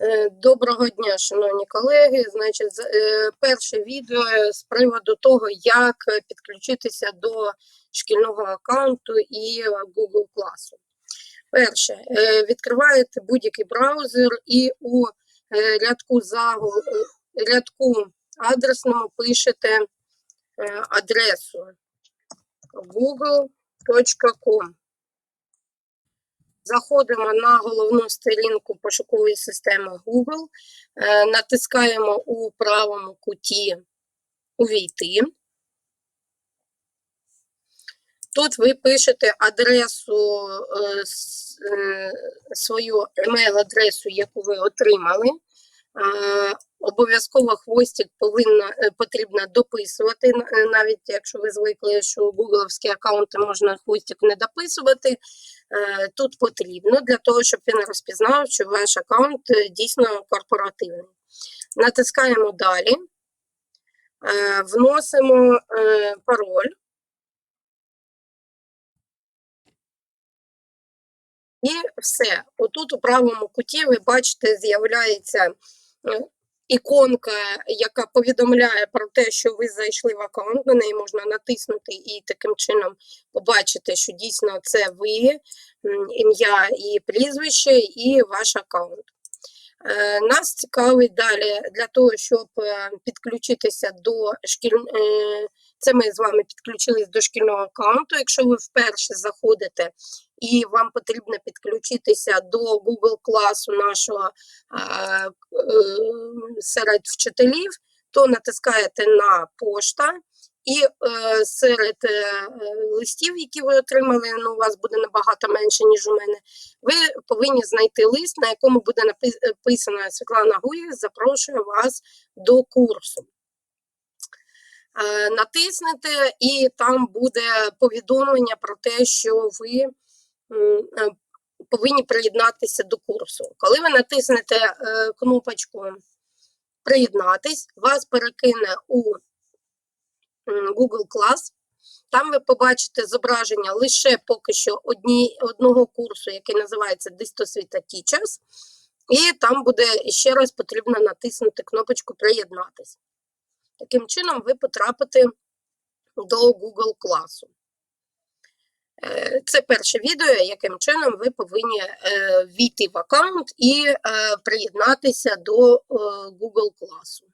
Е, Доброго дня, шановні колеги. Значить, е, перше відео з приводу того, як е, підключитися до шкільного аккаунту і е, Google класу. Перше, е, відкриваєте будь-який браузер і у е, рядку загу- е, рядку адресному пишете е, адресу google.com. Заходимо на головну сторінку пошукової системи Google, е, натискаємо у правому куті Увійти. Тут ви пишете адресу, е, е, свою емейл-адресу, яку ви отримали. Обов'язково хвостик повинна, потрібно дописувати, навіть якщо ви звикли, що гугловські аккаунти можна хвостик не дописувати. Е, Тут потрібно для того, щоб він розпізнав, що ваш аккаунт е, дійсно корпоративний. Натискаємо далі, е, вносимо пароль. І все. Отут у правому куті ви бачите, з'являється іконка, яка повідомляє про те, що ви зайшли в аккаунт. На неї можна натиснути і таким чином побачити, що дійсно це ви, ім'я і прізвище, і ваш аккаунт. Е, Нас цікавить далі для того, щоб е, підключитися до шкіль... е, Це ми з вами підключились до шкільного аккаунту. Якщо ви вперше заходите і вам потрібно підключитися до Google класу нашого е, е, серед вчителів, то натискаєте на пошта. І е, серед е, е, листів, які ви отримали, ну, у вас буде набагато менше, ніж у мене, ви повинні знайти лист, на якому буде написано Світлана Гуєв запрошує вас до курсу. Е, натиснете, і там буде повідомлення про те, що ви е, повинні приєднатися до курсу. Коли ви натиснете е, кнопочку Приєднатись, вас перекине у Google Class. Там ви побачите зображення лише поки що одні, одного курсу, який називається Дистосвіта Teachers. І там буде ще раз потрібно натиснути кнопочку Приєднатись. Таким чином, ви потрапите до Google класу. Е, Це перше відео, яким чином ви повинні е, війти в аккаунт і е, приєднатися до Google класу.